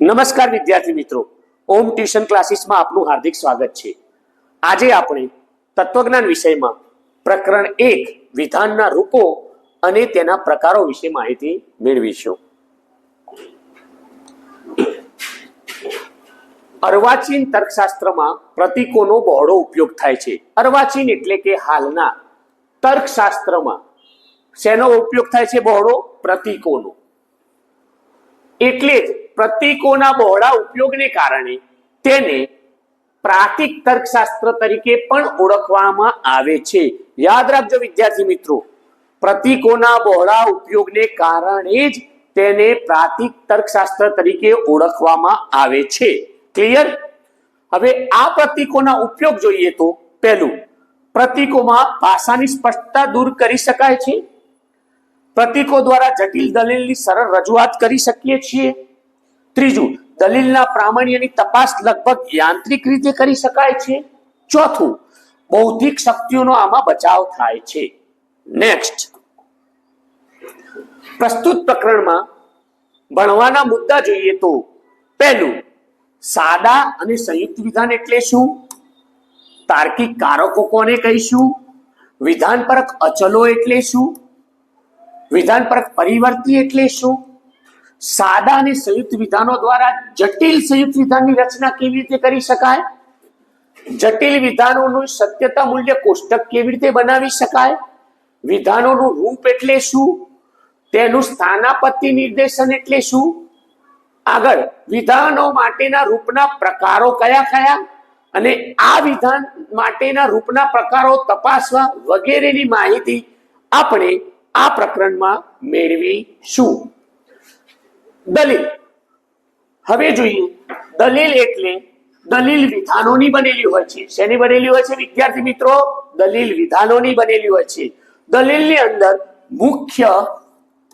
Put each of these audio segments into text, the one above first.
નમસ્કાર વિદ્યાર્થી મિત્રો. ઓમ ટ્યુશન ક્લાસીસમાં આપનું હાર્દિક સ્વાગત છે. આજે આપણે તત્વજ્ઞાન વિષયમાં પ્રકરણ એક, વિધાનના રૂપો અને તેના પ્રકારો વિશે માહિતી મેળવીશું. અર્વાચીન તર્કશાસ્ત્રમાં પ્રતીકોનો બહોળો ઉપયોગ થાય છે. અર્વાચીન એટલે કે હાલના તર્કશાસ્ત્રમાં શેનો ઉપયોગ થાય છે બહોળો? પ્રતીકોનો. એટલે જ પ્રતીકોના બહોળા ઉપયોગને કારણે તેને પ્રાતિક તર્કશાસ્ત્ર તરીકે પણ ઓળખવામાં આવે છે. યાદ રાખજો વિદ્યાર્થી મિત્રો, પ્રતીકોના બહોળા ઉપયોગને કારણે જ તેને પ્રાતિક તર્કશાસ્ત્ર તરીકે ઓળખવામાં આવે છે. ક્લિયર હવે આ પ્રતીકોના ઉપયોગ જોઈએ તો, પહેલું, પ્રતીકોમાં ભાષાની સ્પષ્ટતા દૂર કરી શકાય છે. પ્રતીકો દ્વારા જટિલ દલીલની સરળ રજૂઆત કરી શકીએ છીએ. ત્રીજું, દલીલના પ્રામાણ્યની તપાસ લગભગ યાંત્રિક રીતે કરી શકાય છે. ચોથું, બૌદ્ધિક શક્તિઓનો આમાં બચાવ થાય છે. નેક્સ્ટ પ્રસ્તુત પ્રકરણમાં ભણવાના મુદ્દા જોઈએ તો પહેલું, સાદા અને સંયુક્ત વિધાન એટલે શું? તાર્કિક કારકો કોને કહીશું? વિધાનપરક અચલો એટલે શું? વિધાનપરક પરિવર્તી એટલે શું? સાદા અને સંયુક્ત વિધાનો દ્વારા જટિલ સંયુક્ત વિધાનની રચના કેવી રીતે કરી શકાય? જટિલ વિધાનોનું સત્યતા મૂલ્ય કોષ્ટક કેવી રીતે બનાવી શકાય? વિધાનોનું રૂપ એટલે શું? તેનું સ્થાનાપત્તિ નિર્દેશન એટલે શું? આગળ, વિધાનો માટેના રૂપના પ્રકારો કયા કયા? અને આ વિધાન માટેના રૂપના પ્રકારો તપાસવા વગેરેની માહિતી આપણે આ પ્રકરણમાં મેળવીશું. દલીલ. હવે જોઈએ, દલીલ એટલે દલીલ વિધાનોની બનેલી હોય છે. શેની બનેલી હોય છે? વિદ્યાર્થી મિત્રો, દલીલ વિધાનોની બનેલી હોય છે. દલીલની અંદર મુખ્ય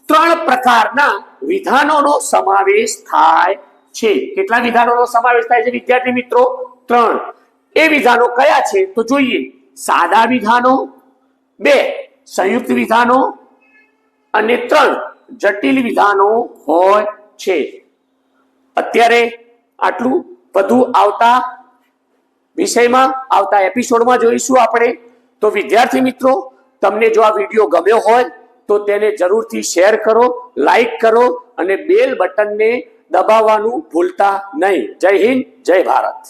ત્રણ પ્રકારના વિધાનોનો સમાવેશ થાય છે. કેટલા વિધાનોનો સમાવેશ થાય છે વિદ્યાર્થી મિત્રો? ત્રણ. એ વિધાનો કયા છે? તો જોઈએ, સાદા વિધાનો, બે, સંયુક્ત વિધાનો અને ત્રણ જટિલ વિધાનો હોય છે. અત્યારે આટલું વધુ આવતા વિષયમાં, આવતા એપિસોડમાં જોઈશું આપણે. તો વિદ્યાર્થી મિત્રો, તમને જો આ વીડિયો ગમ્યો હોય, તો તેને જરૂરથી શેર કરો, લાઈક કરો અને બેલ બટનને દબાવવાનું ભૂલતા નહીં. જય હિન્દ, જય ભારત.